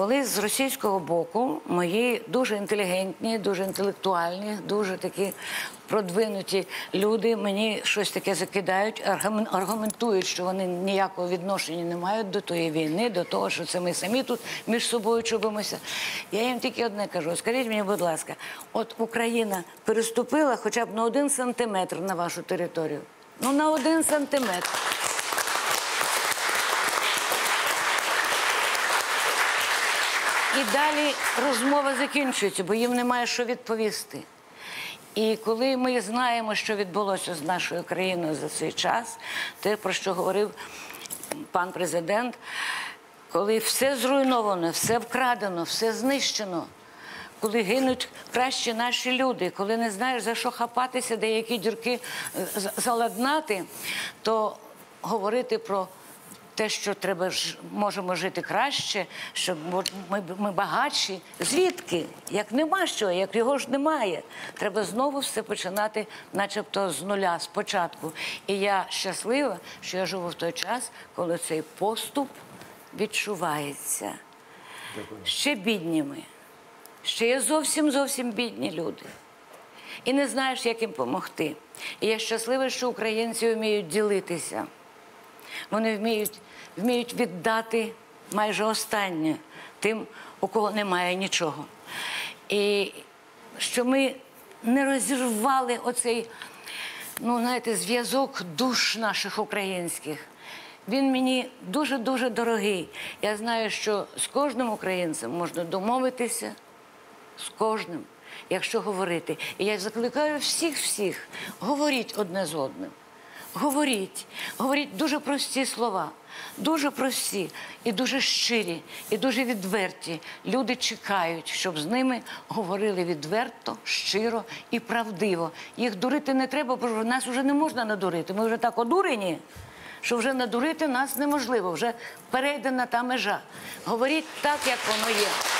коли з російського боку мої дуже інтелігентні, дуже інтелектуальні, дуже такі продвинуті люди мені щось таке закидають, аргумен- аргументують, що вони ніякого відношення не мають до тої війни, до того, що це ми самі тут між собою чубимося. Я їм тільки одне кажу: скажіть мені, будь ласка, от Україна переступила хоча б на один сантиметр на вашу територію. Ну, на один сантиметр. І далі розмова закінчується, бо їм немає що відповісти. І коли ми знаємо, що відбулося з нашою країною за цей час, те, про що говорив пан президент, коли все зруйновано, все вкрадено, все знищено, коли гинуть кращі наші люди, коли не знаєш за що хапатися, деякі дірки е, заладнати, то говорити про те, що треба ж можемо жити краще, що ми, ми багатші. Звідки? Як нема що, як його ж немає. Треба знову все починати, начебто з нуля, спочатку. І я щаслива, що я живу в той час, коли цей поступ відчувається. Ще бідні ми. Ще є зовсім зовсім бідні люди. І не знаєш, як їм допомогти. І я щаслива, що українці вміють ділитися. Вони вміють, вміють віддати майже останнє тим, у кого немає нічого. І що ми не розірвали оцей, ну, знаєте, зв'язок душ наших українських. Він мені дуже-дуже дорогий. Я знаю, що з кожним українцем можна домовитися, з кожним, якщо говорити. І я закликаю всіх-всіх, говоріть одне з одним. Говоріть, говоріть дуже прості слова, дуже прості і дуже щирі, і дуже відверті. Люди чекають, щоб з ними говорили відверто, щиро і правдиво. Їх дурити не треба, бо нас вже не можна надурити. Ми вже так одурені, що вже надурити нас неможливо, вже перейдена та межа. Говоріть так, як воно є.